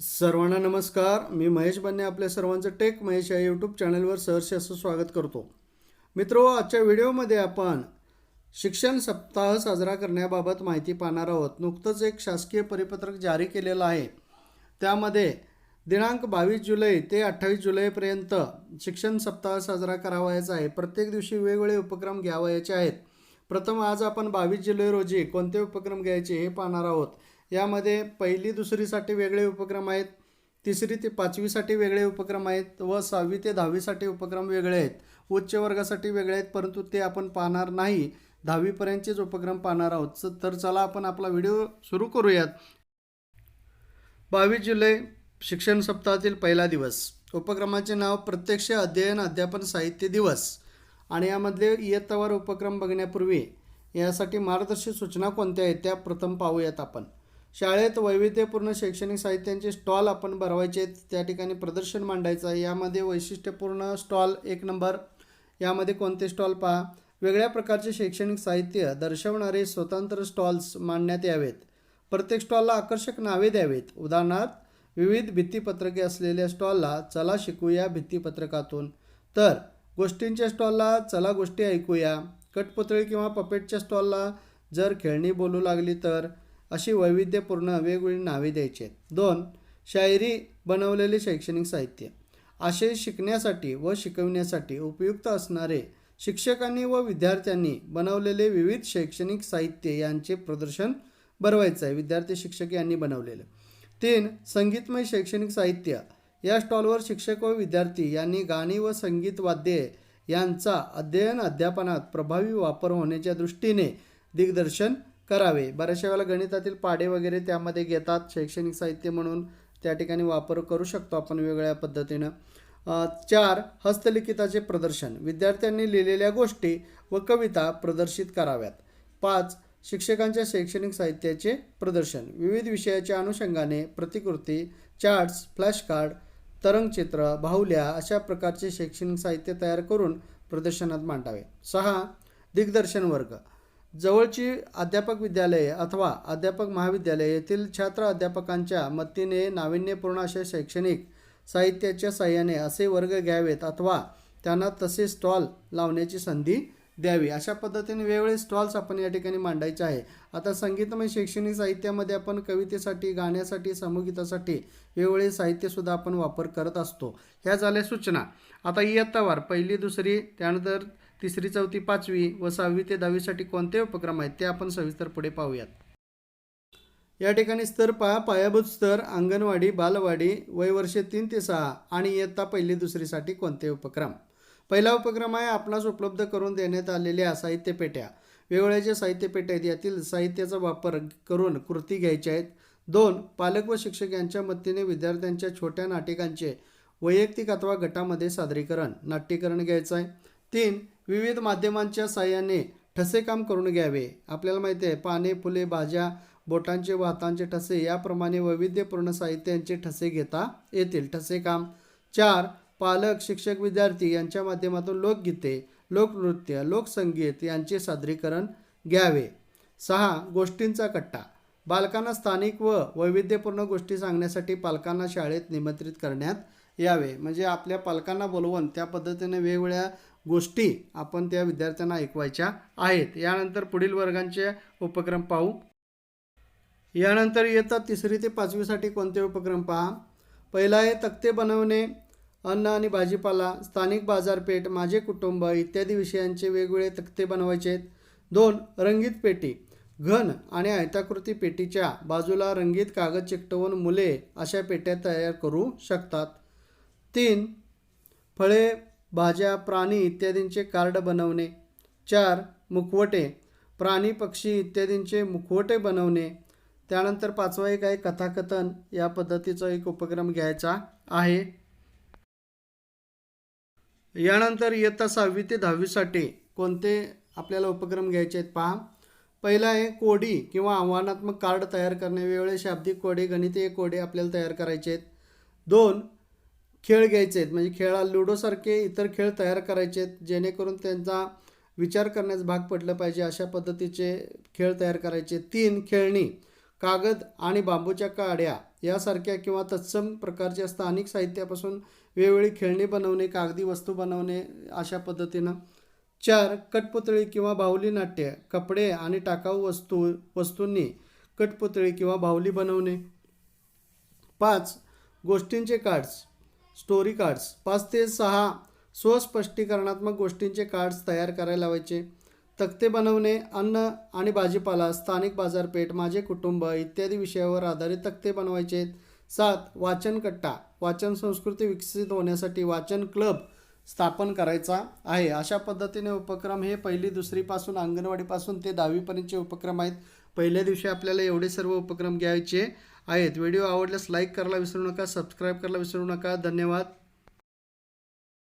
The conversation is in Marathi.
सर्वांना नमस्कार. मी महेश बन्ने आपल्या सर्वांचं टेक महेश या यूट्यूब चॅनलवर सहर्ष असं स्वागत करतो. मित्रो हो, आजच्या व्हिडिओमध्ये आपण शिक्षण सप्ताह साजरा करण्याबाबत माहिती पाहणार आहोत. नुकतंच एक शासकीय परिपत्रक जारी केलेलं आहे. त्यामध्ये दिनांक बावीस जुलै ते अठ्ठावीस जुलैपर्यंत शिक्षण सप्ताह साजरा करावयाचा आहे. प्रत्येक दिवशी वेगवेगळे उपक्रम घ्यावयाचे आहेत. प्रथम आज आपण बावीस जुलै रोजी कोणते उपक्रम घ्यायचे हे पाहणार आहोत. यामध्ये पहिली दुसरीसाठी वेगळे उपक्रम आहेत. तिसरी ते पाचवीसाठी वेगळे उपक्रम आहेत व सहावी ते दहावीसाठी उपक्रम वेगळे आहेत. उच्च वर्गासाठी वेगळे आहेत परंतु ते आपण पाहणार नाही. दहावीपर्यंतचेच उपक्रम पाहणार आहोत. तर चला आपण आपला व्हिडिओ सुरू करूयात. बावीस जुलै शिक्षण सप्ताहातील पहिला दिवस. उपक्रमाचे नाव प्रत्यक्ष अध्ययन अध्यापन साहित्य दिवस. आणि यामधले इयत्तावर उपक्रम बघण्यापूर्वी यासाठी मार्गदर्शक सूचना कोणत्या आहेत त्या प्रथम पाहूयात आपण. शाळेत वैविध्यपूर्ण शैक्षणिक साहित्यांचे स्टॉल आपण भरवायचे त्या ठिकाणी प्रदर्शन मांडायचं आहे. यामध्ये वैशिष्ट्यपूर्ण स्टॉल एक नंबर. यामध्ये कोणते स्टॉल पहा? वेगळ्या प्रकारचे शैक्षणिक साहित्य दर्शवणारे स्वतंत्र स्टॉल्स मांडण्यात यावेत. प्रत्येक स्टॉलला आकर्षक नावे द्यावेत. उदाहरणार्थ विविध भित्तीपत्रके असलेल्या स्टॉलला चला शिकूया भित्तीपत्रकातून. तर गोष्टींच्या स्टॉलला चला गोष्टी ऐकूया. कटपुतळी किंवा पपेटच्या स्टॉलला जर खेळणी बोलू लागली तर अशी वैविध्यपूर्ण वेगवेगळी नावे द्यायची आहेत. दोन शायरी बनवलेले शैक्षणिक साहित्य. आशय शिकण्यासाठी व शिकविण्यासाठी उपयुक्त असणारे शिक्षकांनी व विद्यार्थ्यांनी बनवलेले विविध शैक्षणिक साहित्य यांचे प्रदर्शन भरवायचं आहे. विद्यार्थी शिक्षक यांनी बनवलेलं. तीन संगीतमय शैक्षणिक साहित्य. या स्टॉलवर शिक्षक व विद्यार्थी यांनी गाणी व संगीत वाद्ये यांचा अध्ययन अध्यापनात प्रभावी वापर होण्याच्या दृष्टीने दिग्दर्शन करावे. बऱ्याचशा वेळेला गणितातील पाडे वगैरे त्यामध्ये घेतात. शैक्षणिक साहित्य म्हणून त्या ठिकाणी वापर करू शकतो आपण वेगळ्या पद्धतीनं. चार हस्तलिखिताचे प्रदर्शन. विद्यार्थ्यांनी लिहिलेल्या गोष्टी व कविता प्रदर्शित कराव्यात. पाच शिक्षकांच्या शैक्षणिक साहित्याचे प्रदर्शन. विविध विषयाच्या अनुषंगाने प्रतिकृती चार्ट्स फ्लॅश कार्ड तरंगचित्र बाहुल्या अशा प्रकारचे शैक्षणिक साहित्य तयार करून प्रदर्शनात मांडावे. सहा दिग्दर्शन वर्ग. जवळची अध्यापक विद्यालये अथवा अध्यापक महाविद्यालय येथील छात्र अध्यापकांच्या मतीने नाविन्यपूर्ण अशा शैक्षणिक साहित्याच्या साह्याने असे वर्ग घ्यावेत अथवा त्यांना तसे स्टॉल लावण्याची संधी द्यावी. अशा पद्धतीने वेगवेगळे स्टॉल्स आपण या ठिकाणी मांडायचे आहे. आता संगीतमय शैक्षणिक साहित्यामध्ये आपण कवितेसाठी गाण्यासाठी समूहगीतासाठी वेगवेगळे साहित्यसुद्धा आपण वापर करत असतो. ह्या झाल्या सूचना. आता इयत्तावार पहिली दुसरी त्यानंतर तिसरी चौथी पाचवी व सहावी ते दहावीसाठी कोणते उपक्रम आहेत ते आपण सविस्तर पुढे पाहूयात. या ठिकाणी स्तर पहा. पायाभूत स्तर अंगणवाडी बालवाडी वयवर्षे तीन ते सहा आणि इयत्ता पहिली दुसरीसाठी कोणते उपक्रम? पहिला उपक्रम आहे आपणास उपलब्ध करून देण्यात आलेल्या साहित्यपेट्या. वेगवेगळ्या ज्या साहित्यपेट्या आहेत यातील साहित्याचा वापर करून कृती घ्यायच्या आहेत. दोन पालक व शिक्षक यांच्या मदतीने विद्यार्थ्यांच्या छोट्या नाटिकांचे वैयक्तिक अथवा गटामध्ये सादरीकरण नाट्यकरण घ्यायचं आहे. तीन विविध माध्यमांच्या साह्याने ठसे काम करून घ्यावे. आपल्याला माहिती आहे पाने फुले भाज्या बोटांचे वातांचे ठसे याप्रमाणे वैविध्यपूर्ण साहित्यांचे ठसे घेता येतील. ठसे काम. चार पालक शिक्षक विद्यार्थी यांच्या माध्यमातून लोकगीते लोकनृत्य लोकसंगीत यांचे सादरीकरण घ्यावे. सहा गोष्टींचा कट्टा. बालकांना स्थानिक व वैविध्यपूर्ण गोष्टी सांगण्यासाठी पालकांना शाळेत निमंत्रित करण्यात यावे. म्हणजे आपल्या पालकांना बोलवून त्या पद्धतीने वेगवेगळ्या गोष्टी आपण त्या विद्यार्थ्यांना ऐकवायच्या आहेत. यानंतर पुढील वर्गांचे उपक्रम पाहू. यानंतर येतात तिसरी ते पाचवीसाठी कोणते उपक्रम पहा? पहिला आहे तक्ते बनवणे अन्न आणि भाजीपाला स्थानिक बाजारपेठ माझे कुटुंब इत्यादी विषयांचे वेगवेगळे तक्ते बनवायचे आहेत. दोन रंगीत पेटी घन आणि आयताकृती पेटीच्या बाजूला रंगीत कागद चिकटवून मुले अशा पेट्या तयार करू शकतात. तीन फळे भाज्या प्राणी इत्यादींचे कार्ड बनवणे. चार मुखवटे. प्राणी पक्षी इत्यादींचे मुखवटे बनवणे. त्यानंतर पाचवा एक आहे कथाकथन. या पद्धतीचा एक उपक्रम घ्यायचा आहे. यानंतर इयत्ता सहावी ते दहावीसाठी कोणते आपल्याला उपक्रम घ्यायचे आहेत पहा. पहिला आहे कोडी किंवा आव्हानात्मक कार्ड तयार करणे. वेगवेगळे शाब्दिक कोडे गणितीय कोडे आपल्याला तयार करायचे आहेत. दोन खेळ घ्यायचे आहेत. म्हणजे खेळा लुडोसारखे इतर खेळ तयार करायचे आहेत. जेणेकरून त्यांचा विचार करण्यास भाग पडलं पाहिजे अशा पद्धतीचे खेळ तयार करायचे. तीन खेळणी कागद आणि बांबूच्या काड्या यासारख्या किंवा तत्सम प्रकारच्या स्थानिक साहित्यापासून वेगवेगळी खेळणी बनवणे कागदी वस्तू बनवणे अशा पद्धतीनं. चार कठपुतळी किंवा बाहुली नाट्य कपडे आणि टाकाऊ वस्तू वस्तूंनी कठपुतळी किंवा बाहुली बनवणे. पाच गोष्टींचे कार्ड्स स्टोरी कार्ड्स. पाच ते सहा स्वस्पष्टीकरणात्मक गोष्टींचे कार्ड्स तयार करायला लावायचे. तक्ते बनवणे अन्न आणि भाजीपाला स्थानिक बाजारपेठ माझे कुटुंब इत्यादी विषयावर आधारित तक्ते बनवायचे. आहेत. सात वाचन कट्टा. वाचन संस्कृती विकसित होण्यासाठी वाचन क्लब स्थापन करायचा आहे. अशा पद्धतीने उपक्रम हे पहिली दुसरीपासून अंगणवाडीपासून ते दहावीपर्यंतचे उपक्रम आहेत. पहिल्या दिवशी आपल्याला एवढे सर्व उपक्रम घ्यायचे आहेत. व्हिडिओ आवडल्यास लाईक करायला विसरू नका सबस्क्राईब करायला विसरू नका. धन्यवाद.